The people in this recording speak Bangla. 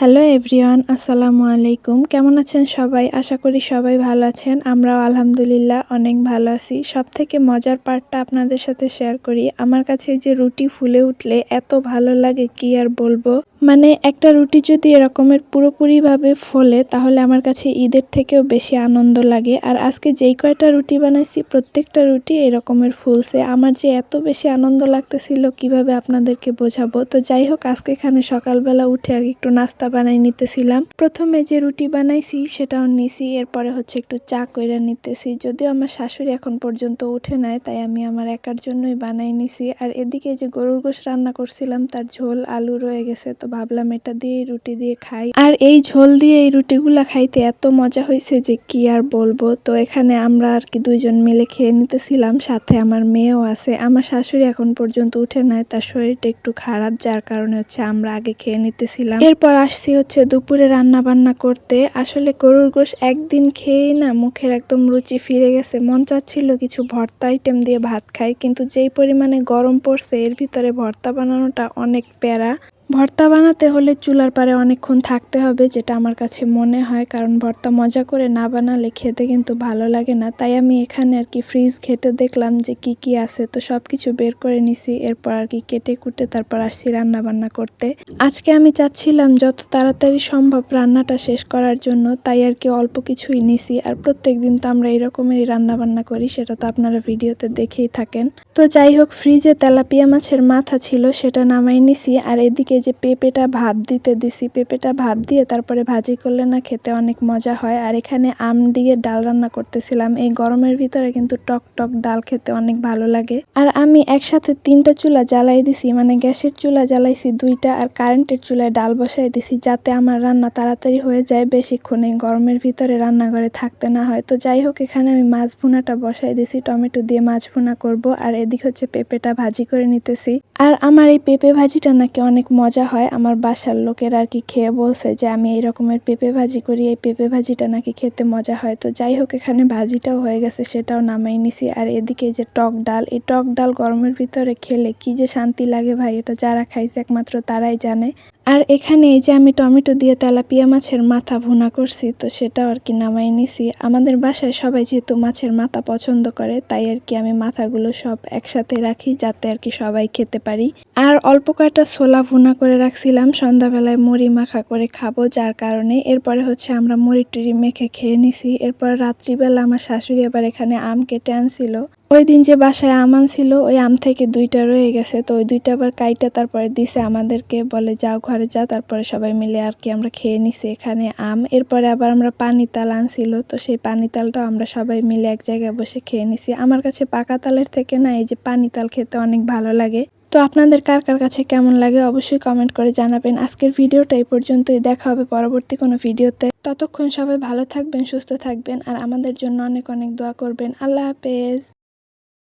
হ্যালো এভরিওয়ান, আসসালামু আলাইকুম। কেমন আছেন সবাই? আশা করি সবাই ভালো আছেন। আমরাও আলহামদুলিল্লাহ অনেক ভালো আছি। সব থেকে মজার পার্টটা আপনাদের সাথে শেয়ার করি। আমার কাছে যে রুটি ফুলে উঠলে এত ভালো লাগে, কি আর বলব? মানে একটা রুটি যদি এরকমের পুরোপুরিভাবে ফলে, তাহলে আমার কাছে ঈদের থেকেও বেশি আনন্দ লাগে। আর আজকে যেই কয়টা রুটি বানাইছি, প্রত্যেকটা রুটি এরকমের ফুলছে। আমার যে এত বেশি আনন্দ লাগতেছিল কীভাবে আপনাদেরকে বোঝাবো? তো যাই হোক, আজকে এখানে সকালবেলা উঠে আর একটু নাস্তা বানাই নিতেছিলাম। প্রথমে যে রুটি বানাইছি, সেটাও নিছি। এরপরে হচ্ছে একটু চা কইরা নিতেছি। যদিও আমার শাশুড়ি এখন পর্যন্ত উঠে নাই, তাই আমি আমার একার জন্যই বানাই নিছি। আর এদিকে যে গরুর গোশ রান্না করছিলাম, তার ঝোল, আলু রয়ে গেছে। তো ভাবলাম এটা দিয়ে রুটি দিয়ে খাই। আর এই ঝোল দিয়ে এই রুটিগুলা খাইতে এত মজা হয়েছে যে কি আর বলব। তো এখানে আমরা আর কি দুইজন মিলে খেয়ে নিতেছিলাম, সাথে আমার মেয়েও আছে। আমার শাশুড়ি এখন পর্যন্ত উঠে নাই, তার শরীরটা একটু খারাপ, যার কারণে হচ্ছে আমরা আগে খেয়ে নিতেছিলাম। এরপর আসছি হচ্ছে দুপুরে রান্না বান্না করতে। আসলে গরুর গোশ একদিন খেয়েই না মুখের একদম রুচি ফিরে গেছে। মন চাচ্ছিল কিছু ভর্তা আইটেম দিয়ে ভাত খাই, কিন্তু যেই পরিমাণে গরম পড়ছে, এর ভিতরে ভর্তা বানানোটা অনেক প্যারা। ভর্তা বানাতে হলে চুলার পারে অনেকক্ষণ থাকতে হবে, যেটা আমার কাছে মনে হয়। কারণ ভর্তা মজা করে না বানালে খেতে কিন্তু ভালো লাগে না। তাই আমি এখানে আর কি ফ্রিজ ঘেটে দেখলাম যে কি কি আছে। তো সব কিছু বের করে নিছি, এরপর আর কি কেটে কুটে তারপর আসছি রান্না বান্না করতে। আজকে আমি চাচ্ছিলাম যত তাড়াতাড়ি সম্ভব রান্নাটা শেষ করার জন্য, তাই আর কি অল্প কিছুই নিছি। আর প্রত্যেক দিন তো আমরা এরকমেরই রান্না বান্না করি, সেটা তো আপনারা ভিডিওতে দেখেই থাকেন। তো যাই হোক, ফ্রিজে তেলাপিয়া মাছের মাথা ছিল, সেটা নামাই নিছি। আর এদিকে যে পেঁপেটা ভাপ দিতে দিছি, পেঁপেটা ভাপ দিয়ে তারপরে ভাজি করলে না খেতে অনেক মজা হয়। আর এখানে আম দিয়ে ডাল রান্না করতেছিলাম। এই গরমের ভিতরে কিন্তু টক টক ডাল খেতে অনেক ভালো লাগে। আর আমি একসাথে তিনটা চুলা জ্বালাই দিছি মানে গ্যাসের চুলা জ্বালাইছি দুইটা আর কারেন্টের চুলায় ডাল বসাই দিছি যাতে আমার রান্না তাড়াতাড়ি হয়ে যায় বেশিক্ষণ এই গরমের ভিতরে রান্নাঘরে থাকতে না হয়। তো যাই হোক, এখানে আমি মাছ ভুনাটা বসাই দিছি, টমেটো দিয়ে মাছ ভুনা করব। আর এদিক হচ্ছে পেঁপেটা ভাজি করে নিতেছি। আর আমার এই পেঁপে ভাজিটা নাকি অনেক মজা হয়। আমার বাসার লোকের আর কি খেয়ে বলছে যে, আমি এই রকমের পেঁপে ভাজি করি, এই পেঁপে ভাজিটা নাকি খেতে মজা হয়। তো যাই হোক, এখানে ভাজিটাও হয়ে গেছে, সেটাও নামাই নিছি। আর এদিকে যে টক ডাল, এই টক ডাল গরমের ভিতরে খেলে কি যে শান্তি লাগে ভাই, এটা যারা খাইছে একমাত্র তারাই জানে। আর এখানে এই যে আমি টমেটো দিয়ে তেলাপিয়া মাছের মাথা ভুনা করছি, তো সেটাও আর কি নামাই নিছি। আমাদের বাসায় সবাই যেহেতু মাছের মাথা পছন্দ করে, তাই আর কি আমি মাথাগুলো সব একসাথে রাখি, যাতে আর কি সবাই খেতে পারি। অল্প কয়েকটা ছোলা ভুনা করে রাখছিলাম। সন্ধ্যাবেলায় মুড়ি মাখা করে খাব, যার কারণে এরপরে হচ্ছে আমরা মুড়ি টুড়ি মেখে খেয়ে নিছি। এরপর রাত্রিবেলা আমার শাশুড়ি আবার এখানে আম কেটে আনছিল। ওই দিন যে বাসায় আম আনছিল, ওই আম থেকে দুইটা রয়ে গেছে। তো ওই দুইটা আবার কাইটা তারপরে দিছে আমাদেরকে, বলে, যাও ঘরে যা। তারপরে সবাই মিলে আর কি আমরা খেয়ে নিছি এখানে আম। এরপরে আবার আমরা পানি তাল আনছিল। তো সেই পানি তালটাও আমরা সবাই মিলে এক জায়গায় বসে খেয়ে নিছি। আমার কাছে পাকা তালের থেকে না, এই যে পানি তাল খেতে অনেক ভালো লাগে। তো আপনাদের কার কার কাছে কেমন লাগে অবশ্যই কমেন্ট করে জানাবেন। আজকের ভিডিওটা এই পর্যন্তই। দেখা হবে পরবর্তী কোনো ভিডিওতে। ততক্ষণ সবাই ভালো থাকবেন, সুস্থ থাকবেন আর আমাদের জন্য অনেক অনেক দোয়া করবেন। আল্লাহ হাফেজ।